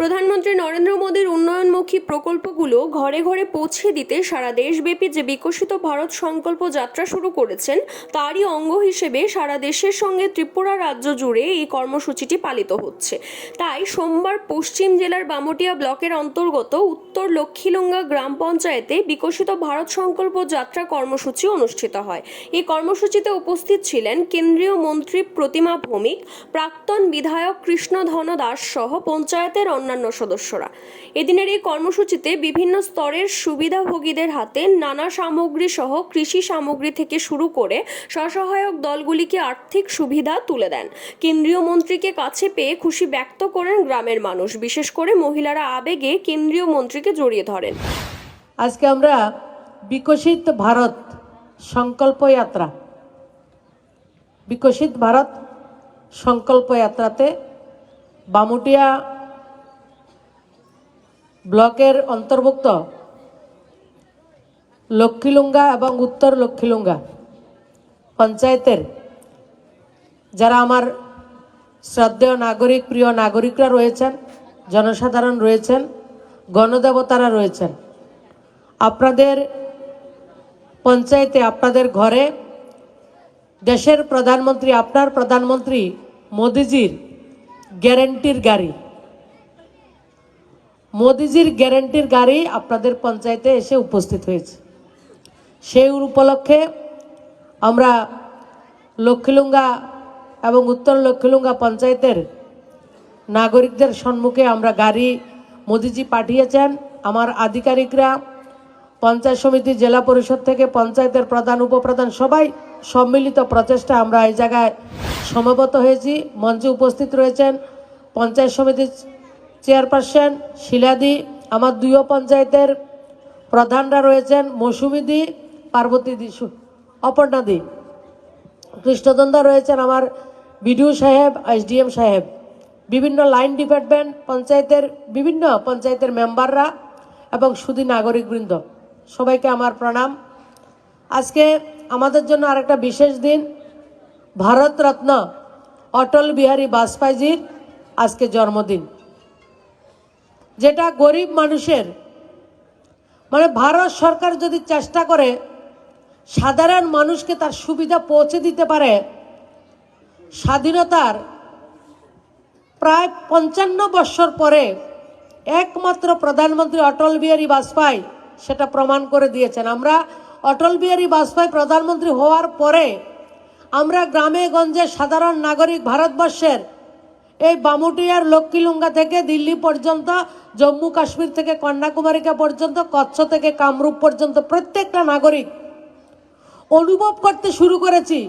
প্রধানমন্ত্রী নরেন্দ্র মোদীর উন্নয়নমুখী প্রকল্পগুলো ঘরে ঘরে পৌঁছে দিতে সারা দেশব্যাপী যে বিকশিত ভারত সংকল্প যাত্রা শুরু করেছেন, তারই অঙ্গ হিসেবে সারা দেশের সঙ্গে ত্রিপুরা রাজ্য জুড়ে এই কর্মসূচিটি পালিত হচ্ছে। তাই সোমবার পশ্চিম জেলার বামটিয়া ব্লকের অন্তর্গত উত্তর লক্ষ্মীলুঙ্গা গ্রাম পঞ্চায়েতে বিকশিত ভারত সংকল্প যাত্রা কর্মসূচি অনুষ্ঠিত হয়। এই কর্মসূচিতে উপস্থিত ছিলেন কেন্দ্রীয় মন্ত্রী প্রতিমা ভৌমিক, প্রাক্তন বিধায়ক কৃষ্ণধন দাস সহ পঞ্চায়েতের অন্যান্য সদস্যরা। এদিনের এই কর্মসূচিতে বিভিন্ন স্তরের সুবিধাভোগীদের হাতে নানা সামগ্রী সহ কৃষি সামগ্রী থেকে শুরু করে স্বসহায়ক দলগুলিকে আর্থিক সুবিধা তুলে দেন। কেন্দ্রীয় মন্ত্রীকে কাছে পেয়ে খুশি ব্যক্ত করেন গ্রামের মানুষ। বিশেষ করে মহিলারা আবেগে কেন্দ্রীয় মন্ত্রীকে জড়িয়ে ধরেন। আজকে আমরা বিকশিত ভারত সংকল্প যাত্রা, বিকশিত ভারত সংকল্প যাত্রাতে বামুটিয়া ব্লকের অন্তর্ভুক্ত লক্ষ্মীলুঙ্গা এবং উত্তর লক্ষ্মীলুঙ্গা পঞ্চায়েতের যারা আমার শ্রদ্ধেয় নাগরিক, প্রিয় নাগরিকরা রয়েছেন, জনসাধারণ রয়েছেন, গণদেবতারা রয়েছেন, আপনাদের পঞ্চায়েতে, আপনাদের ঘরে দেশের প্রধানমন্ত্রী, আপনার প্রধানমন্ত্রী মোদিজির গ্যারেন্টির গাড়ি। মোদিজির গ্যারেন্টির গাড়ি আপনাদের পঞ্চায়েতে এসে উপস্থিত হয়েছে। সেই উপলক্ষে আমরা লক্ষ্মীলুঙ্গা এবং উত্তর লক্ষ্মীলুঙ্গা পঞ্চায়েতের নাগরিকদের সম্মুখে আমরা গাড়ি মোদিজি পাঠিয়েছেন। আমার আধিকারিকরা, পঞ্চায়েত সমিতি, জেলা পরিষদ থেকে পঞ্চায়েতের প্রধান, উপপ্রধান সবাই সম্মিলিত প্রচেষ্টা আমরা এই জায়গায় সমাগত হয়েছি। মঞ্চে উপস্থিত রয়েছেন পঞ্চায়েত সমিতির চেয়ারপারসন শিলাদি, আমার দুইও পঞ্চায়েতের প্রধানরা রয়েছেন মৌসুমিদি পার্বতীদি অপর্ণাদি কৃষ্ণদন্দা রয়েছেন আমার বিডিও সাহেব, এসডিএম সাহেব। বিভিন্ন লাইন ডিপার্টমেন্ট, পঞ্চায়েতের বিভিন্ন পঞ্চায়েতের মেম্বাররা এবং সুদী নাগরিকবৃন্দ। সবাইকে আমার প্রণাম। আজকে আমাদের জন্য আরেকটা বিশেষ দিন। ভারতরত্ন অটল বিহারী বাজপেয়ীজির আজকে জন্মদিন। যেটা গরিব মানুষের মানে ভারত সরকার যদি চেষ্টা করে সাধারণ মানুষকে তার সুবিধা পৌঁছে দিতে পারে, স্বাধীনতার প্রায় পঞ্চান্ন বৎসর পরে একমাত্র প্রধানমন্ত্রী অটল বিহারী বাজপেয়ী সেটা প্রমাণ করে দিয়েছেন। আমরা অটল বিহারী বাজপেয়ী প্রধানমন্ত্রী হওয়ার পরে আমরা গ্রামে গঞ্জে সাধারণ নাগরিক ভারতবর্ষের এই বামুটিয়ার লক্ষ্মীলুঙ্গা থেকে দিল্লি পর্যন্ত জম্মু কাশ্মীর থেকে কন্যাকুমারিকা পর্যন্ত কচ্ছ থেকে কামরূপ পর্যন্ত প্রত্যেকটা নাগরিক অনুভব করতে শুরু করেছি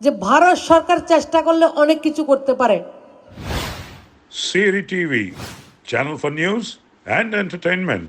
যে ভারত সরকার চেষ্টা করলে অনেক কিছু করতে পারে Siri TV, channel for news and entertainment.